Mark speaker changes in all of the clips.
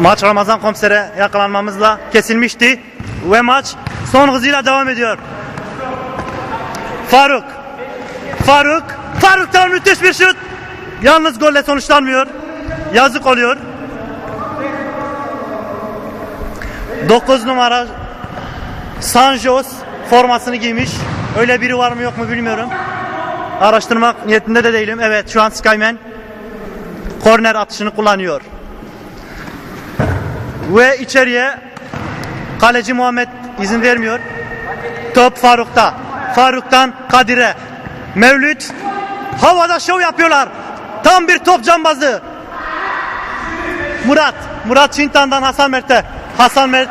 Speaker 1: Maç Ramazan komisere yakalanmamızla kesilmişti ve maç son hızıyla devam ediyor. Faruk. Faruk. Faruk'tan müthiş bir şut. Yalnız golle sonuçlanmıyor. Yazık oluyor. 9 numara Sanjos formasını giymiş. Öyle biri var mı yok mu bilmiyorum. Araştırmak niyetinde de değilim. Evet şu an Skyman korner atışını kullanıyor. Ve içeriye kaleci Muhammed izin vermiyor. Top Faruk'ta. Faruk'tan Kadir'e. Mevlüt havada şov yapıyorlar. Tam bir top cambazı. Murat. Murat Çintan'dan Hasan Mert'e. Hasan Mert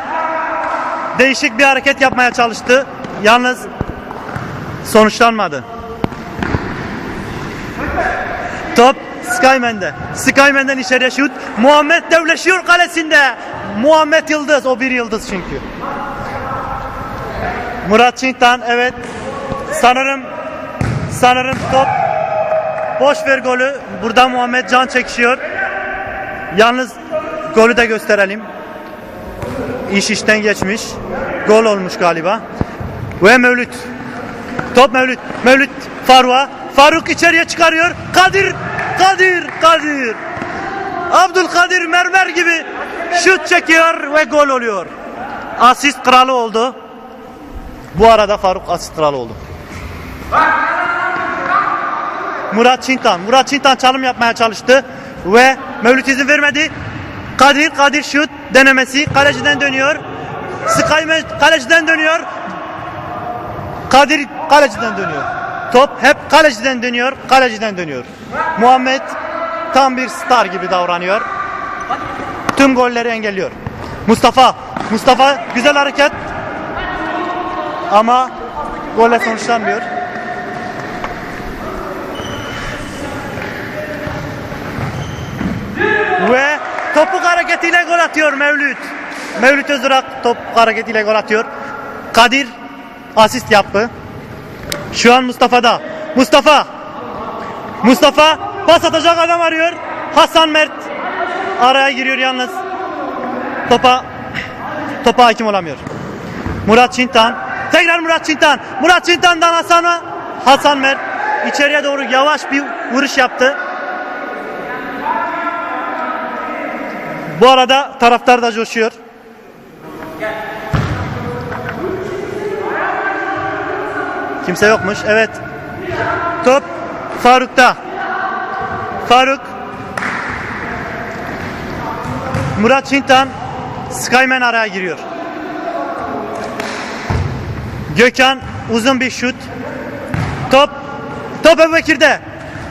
Speaker 1: değişik bir hareket yapmaya çalıştı. Yalnız sonuçlanmadı. Top Skyman'de. Skyman'den içeriye şut. Muhammed devleşiyor kalesinde. Muhammed Yıldız. O bir yıldız çünkü. Murat Çintan evet. Sanırım sanırım top boş ver golü. Burada Muhammed can çekişiyor. Yalnız golü de gösterelim. İş işten geçmiş. Gol olmuş galiba. Ve Mevlüt. Top Mevlüt. Mevlüt Faruk'a. Faruk içeriye çıkarıyor. Kadir. Kadir. Kadir. Abdülkadir mermer gibi şut çekiyor ve gol oluyor. Asist kralı oldu. Bu arada Faruk asist kralı oldu. Murat Çintan. Murat Çintan çalım yapmaya çalıştı ve Mevlüt izin vermedi. Kadir, Kadir şut denemesi kaleciden dönüyor. Skyman kaleciden dönüyor. Kadir kaleciden dönüyor. Top hep kaleciden dönüyor, kaleciden dönüyor. Muhammed tam bir star gibi davranıyor. Tüm golleri engelliyor. Mustafa, Mustafa güzel hareket. Ama golle sonuçlanmıyor. Ve topuk hareketiyle gol atıyor Mevlüt. Mevlüt Özdurak topuk hareketiyle gol atıyor. Kadir asist yaptı. Şu an Mustafa'da. Mustafa. Mustafa pas atacak adam arıyor. Hasan Mert araya giriyor yalnız. Topa topa hakim olamıyor. Murat Çintan. Tekrar Murat Çintan. Murat Çintan'dan Hasan'a. Hasan Mert içeriye doğru yavaş bir vuruş yaptı. Bu arada taraftar da coşuyor. Kimse yokmuş. Evet. Top Faruk'ta. Faruk Murat Çintan Skyman araya giriyor. Gökhan uzun bir şut. Top Top Ebu Bekir'de.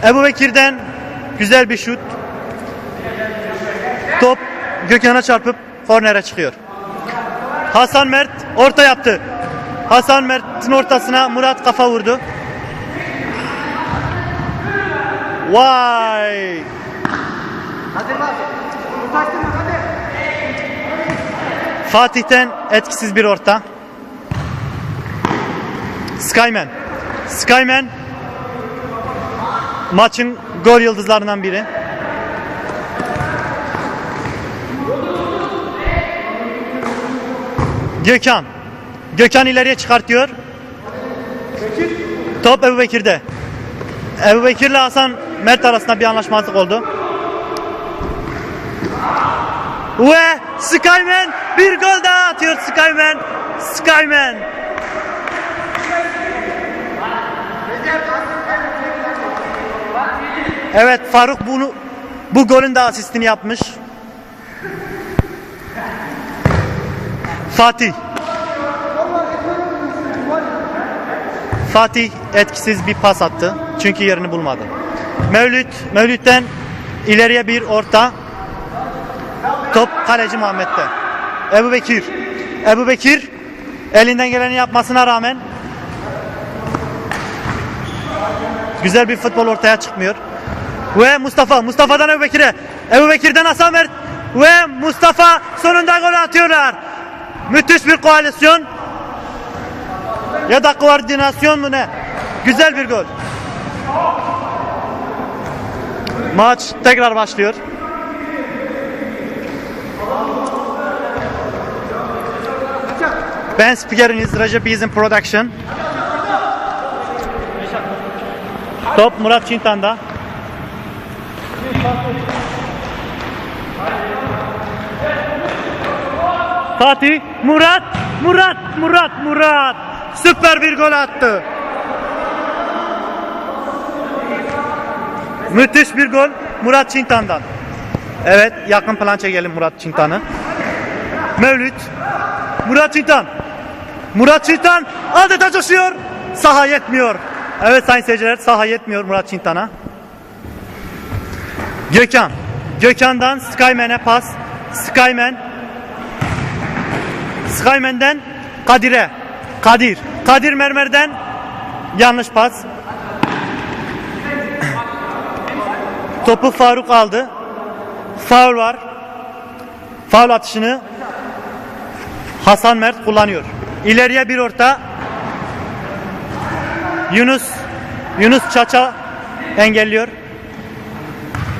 Speaker 1: Ebu Bekir'den güzel bir şut. Top Gökhan'a çarpıp kornere çıkıyor. Hasan Mert orta yaptı. Hasan Mert'in ortasına Murat kafa vurdu. Vay! Fatih'ten etkisiz bir orta. Skyman. Skyman maçın gol yıldızlarından biri. Gökhan. Gökhan ileriye çıkartıyor. Top Ebu Bekir'de. Ebu Bekir'le Hasan Mert arasında bir anlaşmazlık oldu. Ve Skyman bir gol daha atıyor Skyman. Skyman. Evet Faruk bunu bu golün de asistini yapmış. Fatih. Fatih etkisiz bir pas attı. Çünkü yerini bulmadı. Mevlüt, Mevlüt'ten ileriye bir orta. Top kaleci Muhammed'de. Ebu Bekir. Ebu Bekir elinden geleni yapmasına rağmen güzel bir futbol ortaya çıkmıyor. Ve Mustafa, Mustafa'dan Ebu Bekir'e. Ebu Bekir'den Hasan Mert. Ve Mustafa sonunda gol atıyorlar. Müthiş bir koalisyon. Ya da koordinasyon mu ne? Güzel bir gol. Maç tekrar başlıyor. Ben spikeriniz Recep Bizim Production. Top Murat Çintan'da. Fatih, Murat, Murat, Murat, Murat. Süper bir gol attı. Müthiş bir gol Murat Çintan'dan. Evet, yakın plan çekelim Murat Çintan'ı. Mevlüt, Murat Çintan. Murat Çintan adeta coşuyor. Saha yetmiyor. Evet sayın seyirciler saha yetmiyor Murat Çintan'a. Gökhan. Gökhan'dan Skyman'e pas. Skyman. Skyman'den Kadir'e. Kadir. Kadir Mermer'den yanlış pas. Topu Faruk aldı. Faul var. Faul atışını Hasan Mert kullanıyor. İleriye bir orta. Yunus Yunus Çaça engelliyor.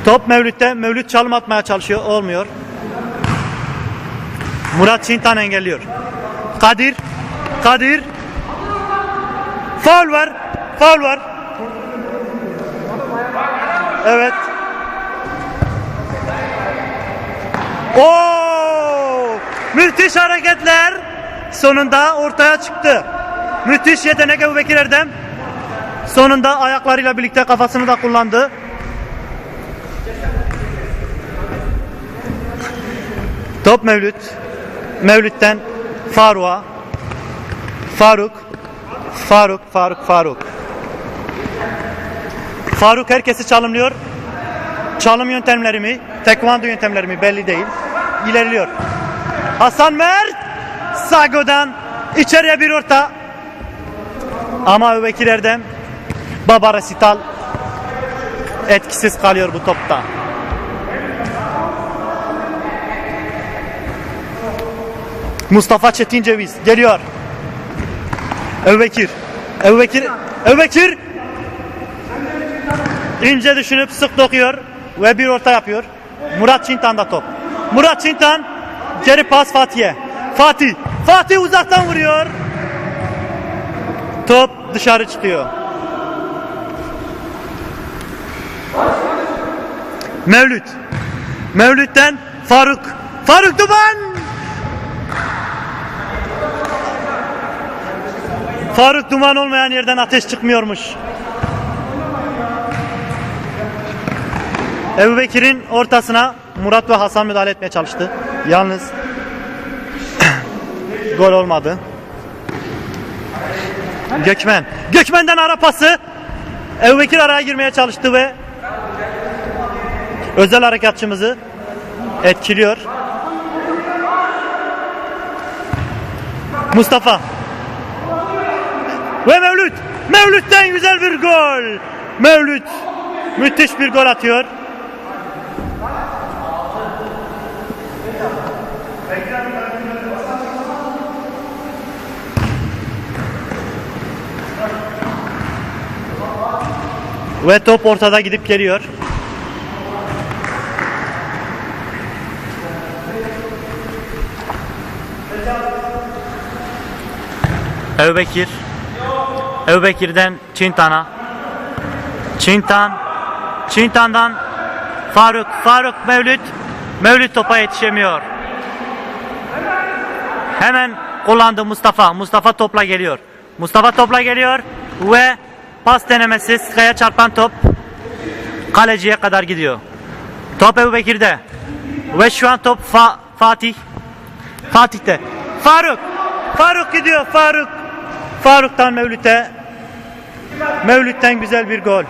Speaker 1: Top Mevlüt'te. Mevlüt çalım atmaya çalışıyor. Olmuyor. Murat Çintan engelliyor. Kadir Kadir Faul var. Faul var. Evet. Oo! Müthiş hareketler sonunda ortaya çıktı. Müthiş yetenek Ebu Bekir Erdem. Sonunda ayaklarıyla birlikte kafasını da kullandı. Top Mevlüt. Mevlüt'ten Faruk'a. Faruk. Faruk, Faruk, Faruk. Faruk herkesi çalımlıyor. Çalım yöntemleri mi, tekvando yöntemleri mi belli değil. İlerliyor. Hasan Mert Sago'dan içeriye bir orta. Ama Öbekir Erdem Baba Resital etkisiz kalıyor bu topta. Mustafa Çetin Ceviz geliyor. Öbekir. Öbekir. Öbekir. İnce düşünüp sık dokuyor ve bir orta yapıyor. Murat Çintan'da top. Murat Çintan geri pas Fatih'e. Fatih. Fatih uzaktan vuruyor. Top dışarı çıkıyor. Mevlüt. Mevlüt'ten Faruk. Faruk Duman. Faruk Duman olmayan yerden ateş çıkmıyormuş. Ebu Bekir'in ortasına Murat ve Hasan müdahale etmeye çalıştı. Yalnız gol olmadı. Gökmen. Gökmen'den ara pası. Ebu Bekir araya girmeye çalıştı ve özel harekatçımızı etkiliyor. Mustafa. Ve Mevlüt. Mevlüt'ten güzel bir gol. Mevlüt müthiş bir gol atıyor. Ve top ortada gidip geliyor. Ebubekir. Ebubekir'den Çintan'a. Çintan. Çintan'dan Faruk. Faruk Mevlüt. Mevlüt topa yetişemiyor. Hemen kullandı Mustafa. Mustafa topla geliyor. Mustafa topla geliyor ve pas denemesi Skaya çarpan top kaleciye kadar gidiyor. Top Ebu Bekir'de. Ve şu an top Fa- Fatih. Fatih'te. Faruk. Faruk gidiyor. Faruk. Faruk'tan Mevlüt'e. Mevlüt'ten güzel bir gol.